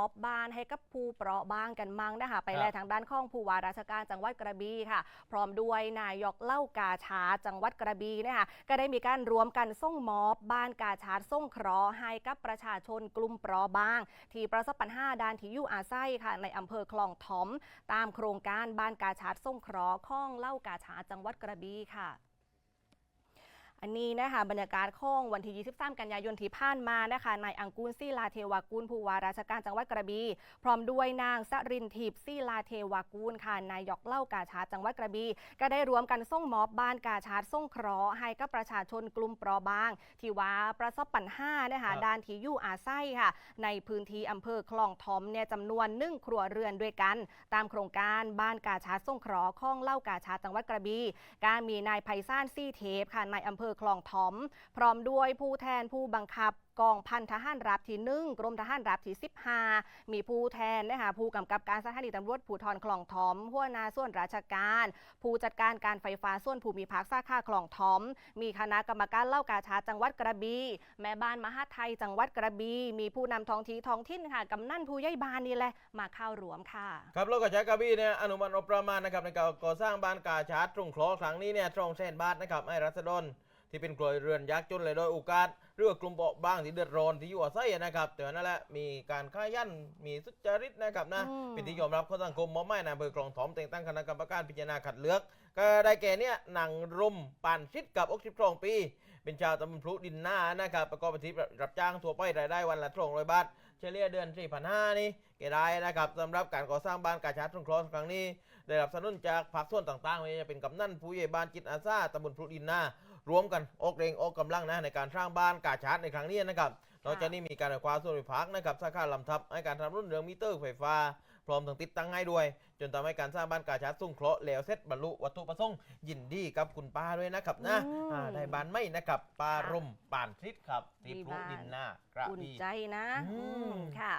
อบบ้านให้กับผู้เปราะบางกันมั่งนะคะ ไปครับแลทางด้านข้องผู้ว่าราชการจังหวัดกระบี่ค่ะ พร้อมด้วยนายกเล่ากาชาดจังหวัดกระบี่นะคะก็ได้มีการรวมกันส่งมอบบ้านกาชาดส่งเคราะห์ให้กับประชาชนกลุ่มเปราะบาง ที่ประสบปัญหาด้านที่อยู่อาศัยค่ะ ในอำเภอคลองถม ตามโครงการบ้านกาชาดส่งเคราะห์ข้องเล่ากาชาดจังหวัดกระบี่ค่ะ อันนี้นะคะบรรยากาศของวันที่ 23 กันยายนที่ผ่านมานะคะนายอังกูลศิลาเทวากูลผู้ว่าราชการจังหวัดกระบี่พร้อมด้วยนางสรินทิพย์ศิลาเทวากูลค่ะนายกเล่ากาชาดจังหวัดกระบี่ก็ได้รวมกันส่งมอบบ้านกาชาดส่งเคราะห์ให้กับประชาชนกลุ่มเปราะบาง ที่ว่าประสบปัญหานะครัคะบด้านที่อยู่อาศัยค่ะ ในพื้นที่อำเภอคลองทอมเนี่ยจำนวนหนึ่งครัวเรือนด้วยกัน ตามโครงการบ้านกาชาดส่งเคราะห์ข้องเล่ากาชาดจังหวัดกระบี่การมีนายไพศาลซี่เทพค่ะในอำเภอคลองทอมพร้อมด้วยผู้แทนผู้บังคับกองพันทหารรับที่หนึ่งกรมทหารรับที่15มีผู้แทนนะคะผู้กำกับการสถานีตำรวจภูธรคลองทอมหัวหน้าส่วนราชการ ผู้จัดการการไฟฟ้าส่วนภูมิภาคสาขาคลองทอมมีคณะกรรมการเล่ากาชาจังหวัดกระบี่แม่บ้านมหาไทยจังหวัดกระบี่มีผู้นำท้องที่ท้องถิ่นค่ะกำนันผู้ใหญ่บ้านนี่แหละมาเข้ารวมค่ะครับแล้วก็ใช้กระบี่เนี่ยอนุมัติประมาณนะครับในการก่อสร้างบ้านกาชาตรงคลอครั้งนี้เนี่ยตรงแสนบาทนะครับให้รัษฎร ที่เป็นครัวเรือนยากจนเลยโดยโอกาสเรื่องกลุ่มเปราะบางที่เดือดร้อนที่อยู่อาศัยนะครับ แต่ว่านั่นแหละมีการค้ายันมีสุจริตนะครับนะอืมเป็นที่ยอมรับของสังคมมอบหมายนายอำเภอคลองถมแต่งตั้งคณะกรรมการพิจารณาขัดเลือก ก็ได้แก่เนี่ยนางรมปานชิดกับอกสิบสองปี เป็นชาวตำบลพลุดินหน้านะครับประกอบอาชีพรับจ้างทั่วไปรายได้วันละสองร้อยบาท เฉลี่ยเดือน4 5 0 0นี่เกได้นะครับสำหรับการก่อสร้างบ้านกาชาดสงเคราะห์ครั้งนี้ ได้รับสนับสนุนจากภาคส่วนต่างๆไม่ว่าจะเป็นกำนันผู้ใหญ่บ้านจิตอาสาตำบลพลุดินหน้ารวมกันออกแรงออกกำลังนะในการสร้างบ้านกาชาดในครั้งนี้นะครับนอกจากนี้มีการคว้าส่วนวิพากนะครับสาขาลำทับให้การทำรุ่นเรืองมิเตอร์ไฟฟ้า ร้อมทั้งติดตั้งให้ด้วย จนทำให้การสร้างบ้านกาชาดสงเคราะห์แล้วเสร็จบรรลุวัตถุประสงค์ยินดีกับคุณป้าด้วยนะครับนะอืม อ่าได้บ้านไม่นะครับป้ารมปานทิศครับที่มีพลุบ้านดินหน้ากระอุ่นบี่ ใจนะอืม อืมค่ะ